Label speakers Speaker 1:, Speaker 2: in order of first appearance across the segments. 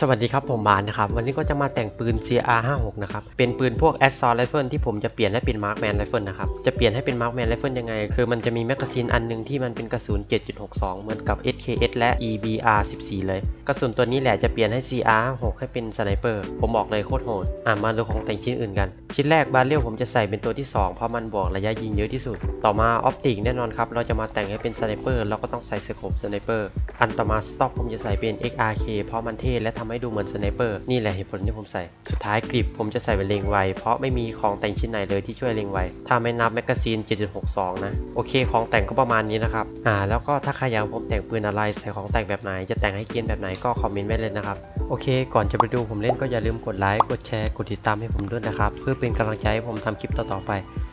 Speaker 1: สวัสดีครับผมบานนะครับวันนี้ก็จะมาแต่งปืน CR56 นะครับเป็นปืนพวก Assault Rifle ที่ผมจะเปลี่ยนให้เป็น Markman Rifle นะครับจะเปลี่ยนให้เป็น Markman Rifle ยังไง คือมันจะมีแมกกาซีนอันหนึงที่มันเป็นกระสุน 7.62 เหมือนกับ SKS และ EBR14 เลยกระสุนตัวนี้แหละจะเปลี่ยนให้ CR56 ให้เป็นสไนเปอร์ผมบอกเลยโคตรโหดอะมาดูของแต่งชิ้นอื่นกัน ชิ้นแรกบาเรลผมจะใส่เป็นตัวที่ 2 เพราะมันบอกระยะยิงเยอะที่สุด ต่อมาออปติกแน่นอนครับเราจะมาแต่งให้เป็นสไนเปอร์เราก็ต้องใส่สโคปสไนเปอร์อันต่อมาสต็อกผมจะใส่เป็น XRK เพราะมันเท่และทำให้ดูเหมือนสไนเปอร์นี่แหละเหตุผลที่ผมใส่ สุดท้ายกริปผมจะใส่เป็นเลงไว เพราะไม่มีของแต่งชิ้นไหนเลยที่ช่วยเลงไว ถ้าไม่นับแมกกาซีน 7.62 นะ โอเค ของแต่งก็ประมาณนี้นะครับ อ่า แล้วก็ถ้าใครอยากให้ผมแต่งปืนอะไร ใส่ของแต่งแบบไหน จะแต่งให้เกรียนแบบไหนก็คอมเมนต์ไว้เลยนะครับ โอเค ก่อนจะไปดูผมเล่นก็อย่าลืมกดไลค์ กดแชร์ กดติดตามให้ผมด้วยนะครับ เพื่อเป็นกำลังใจให้ผมทำคลิปต่อๆไป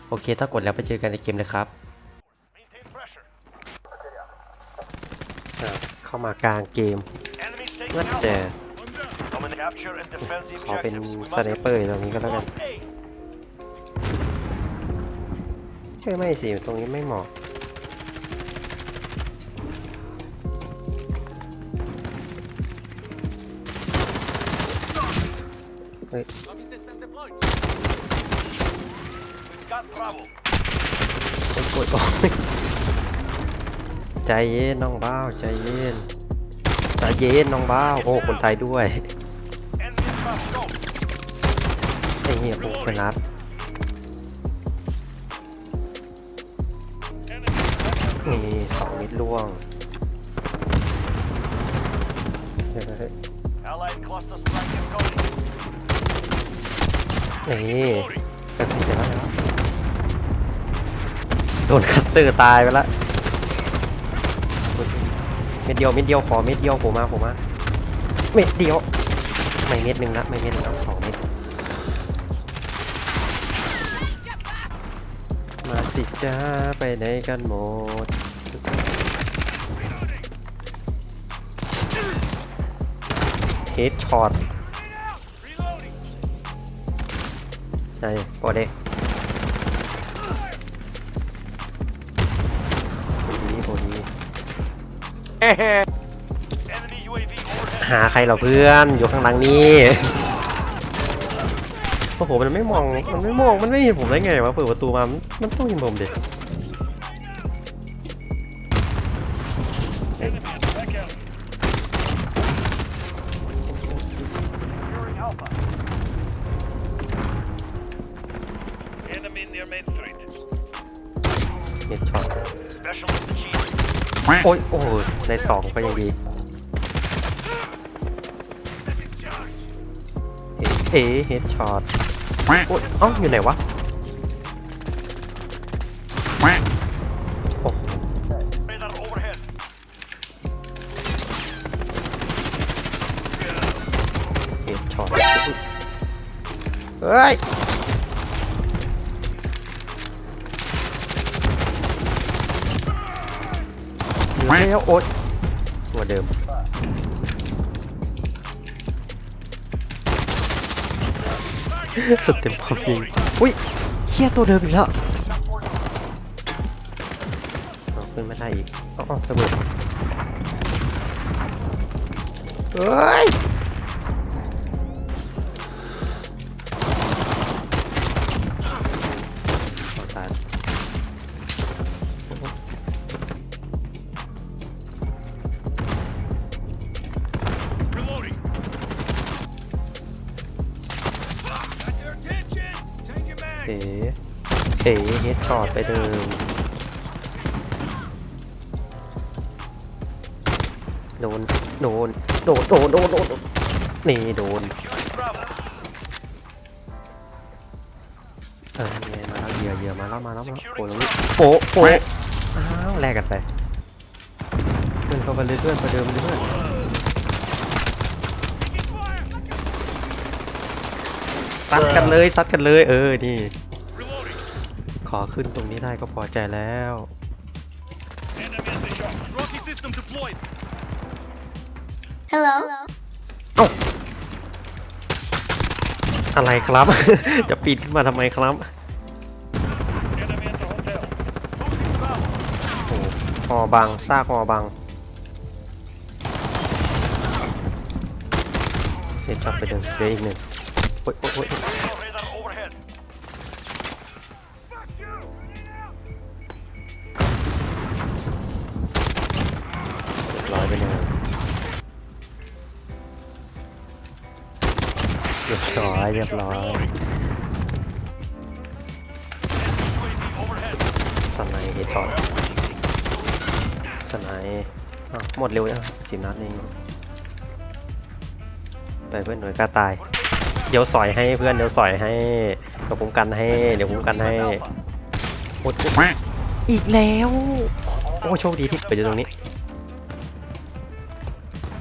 Speaker 1: โอเค ถ้ากดแล้วไปเจอกันในเกมเลยครับ
Speaker 2: Maintain pressure.
Speaker 1: อ่าเข้ามากลางเกม
Speaker 2: Enemies taking
Speaker 1: นั่น
Speaker 2: Alpha.
Speaker 1: แต่
Speaker 2: Come and capture and defend the
Speaker 1: ขอเป็น
Speaker 2: objectives. We
Speaker 1: สไนเปอร์ตรงนี้ก็แล้วกัน
Speaker 2: Lost A.
Speaker 1: ใช่ไม่สิตรงนี้ไม่เหมาะเฮ้ย
Speaker 2: We've got Bravo.
Speaker 1: โอ้ยโอ้ยโอ้ยใจเย็นน้องบ้าวใจเย็นใจเย็นน้องบ้าวโอ้คนไทยด้วย ไอ้เหี้ยโอ้เป็นรัดนี่สองมิดล่วงเฮ้ยเฮ้ย
Speaker 2: Allied cluster strike incoming.
Speaker 1: นี่เฮ้ยเสร็จแล้วเสร็จแล้วโดนคัตเตอร์ตายไปละเม็ดเดียวเม็ดเดียวขอเม็ดเดียวผมมาผมมาเม็ดเดียว ไม่เม็ดหนึ่งละไม่เม็ดหนึ่งละสองเม็ดมาสิจ้าไปไหนกันหมดเฮดช็อตไหนพอเด้โหดีโหดี
Speaker 2: Enemy UAV overhead.
Speaker 1: หาใครเหรอเพื่อน อยู่ข้างหลังนี่โอ้โหมันไม่มอง มันไม่มอง มันไม่เห็นผมได้ไงวะ เปิดประตูมา มันมันต้องเห็นผมเด็
Speaker 2: Enemy in back alley. Securing Alpha. Enemy near Main Street.
Speaker 1: เน็ตช็อต
Speaker 2: Specialist achieved.
Speaker 1: โอ้ยโอ้โหในสองก็ยังดี เอ๊ะเฮดช็อตโอ้ยเอ้าอยู่ไหนวะเฮดช็อตเฮ้ยแล้วโอ๊ยตัวเดิม สุดเต็มความจริงอุ้ยเฮียตัวเดิมอีกแล้วเอาขึ้นไม่ได้อีกเอ๋อาระเบิดเฮ้ย เอ๋เอ๋เฮดช็อตไปเดิมโดน โดน โดน โดน โดน โดน นี่โดน เออไงมาแล้วเหยื่อเหยื่อมาแล้วมาแล้วมาแล้วโอ้ยโป๊ะโป๊ะอ้าวแลกกันไปเพื่อนเขาไปเลยเพื่อนประเดิมเลยเพื่อน ซัดกันเลยซัดกันเลยเออนี่
Speaker 2: Reloading.
Speaker 1: ขอขึ้นตรงนี้ได้ก็พอใจแล้ว
Speaker 2: Enemy at the shop. Rocky system deployed.
Speaker 3: Hello.
Speaker 1: อะไรครับ จะปีนขึ้นมาทำไมครับ
Speaker 2: Enemy at the hotel. Losing Bravo.
Speaker 1: โอ้หอบังซากหอบังเห็นช็อตไปหนึ่งเหลืออีกหนึ่ง โอ้ยโอ้ยโอ้ย
Speaker 2: Radar overhead.
Speaker 1: เรียบร้อยไปหนึ่งเรียบร้อยเรียบร้อย
Speaker 2: UAV overhead.
Speaker 1: สไนเฮดช็อตสไนอ้าวหมดเร็วจังสิบนัดเองไปเพื่อนหน่วยกล้าตาย เดี๋ยวสอยให้เพื่อนเดี๋ยวสอยให้เดี๋ยวผมกันให้เดี๋ยวผมกันให้
Speaker 2: Alpha.
Speaker 1: โอ้ยอีกแล้ว โอ้โชคดีที่ไปอยู่ตรงนี้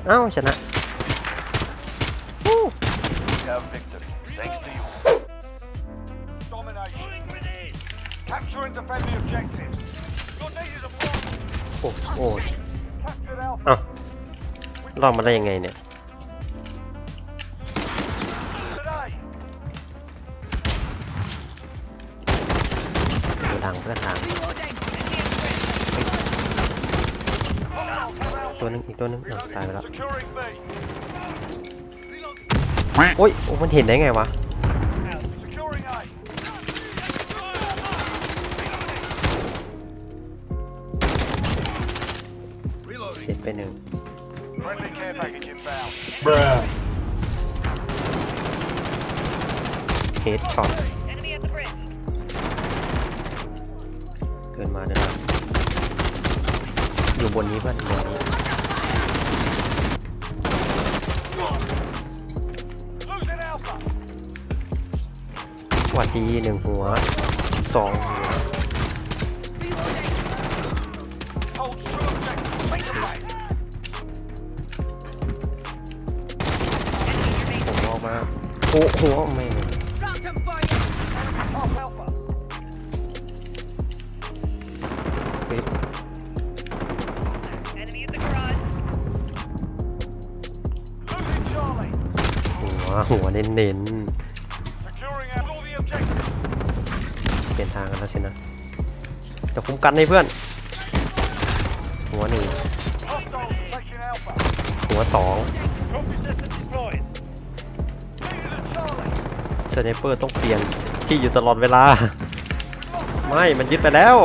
Speaker 1: เอ้าชนะวู้
Speaker 2: We have victory. Thanks to you. Domination. Capture and defend the objectives. Your need is a bomb.
Speaker 1: โอ้โอ้
Speaker 2: Captured Alpha.
Speaker 1: เอ้ารอดมาได้ยังไงเนี่ย งเพื่อนทางตัวหนึงอีกตัวหนึงอ้าวตายไปแล้ว
Speaker 2: Securing B.
Speaker 1: โอ้ยโอ้มันเห็นได้ไงวะ
Speaker 2: Securing A.
Speaker 1: เห็นไปหนึ่ง
Speaker 2: Friendly care package inbound.
Speaker 1: เฮดช็อต เกินมาเดี๋ยวนะอยู่บนนี้เพื่อนบนนี้หวัดดีหนึ่งหัวสองหัวผมออกมาโอ้โหไม่ หัวเน้น
Speaker 2: Securing out all the objectives.
Speaker 1: ๆเปลี่ยนทางกันแล้วใช่นะเดี๋ยวคุ้มกันให้เพื่อน หัวหนึ่งหัวสอง
Speaker 2: Trophy system deployed. Needed a Charlie.
Speaker 1: สไนเปอร์ต้องเปลี่ยนที่อยู่ตลอดเวลา ไม่มันยึดไปแล้ว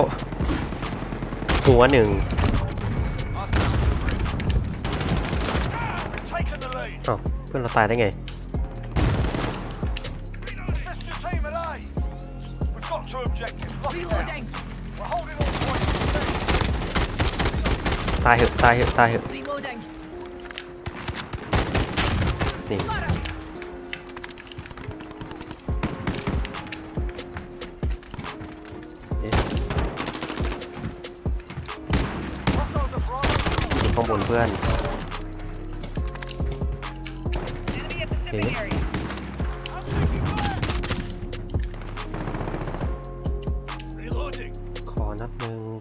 Speaker 1: หัวหนึ่ง
Speaker 2: Taking the lead.
Speaker 1: อ้าเพื่อนเราตายได้ไง
Speaker 2: got two objectives. Lock it down.
Speaker 3: Reloading.
Speaker 2: We're holding all points.
Speaker 1: ตายเหอะตายเหอะตายเหอะ
Speaker 3: Reloading.
Speaker 1: นี่
Speaker 3: Fire.
Speaker 1: เอ๊ะ
Speaker 2: Hostiles are Bravo.
Speaker 1: อยู่ข้างบนเพื่อน
Speaker 4: Enemy at the shipping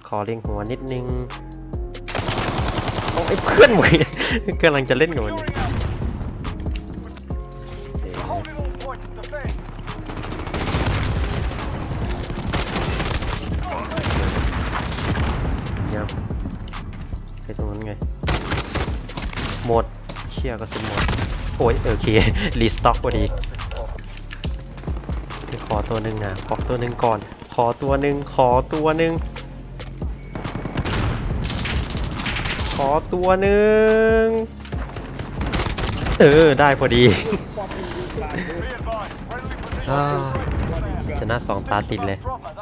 Speaker 1: ขอเลียงหัวนิดนึงโอ้ยเพื่อนเว้ยกำลังจะเล่นกับมันยังไปตรงนั้นไง หมด เชี่ยก็สุดหมด โอ้ยโอเค รีสต็อกพอดีไปขอตัวหนึ่งนะขอตัวหนึ่งก่อน ขอตัวหนึ่งขอตัวหนึ่ง ขอตัวหนึ่งเออ ได้พอดี
Speaker 2: Be advised. Friendly position.
Speaker 1: อ่า
Speaker 2: Ready.
Speaker 1: ชนะสองตาติดเลย
Speaker 2: Proper.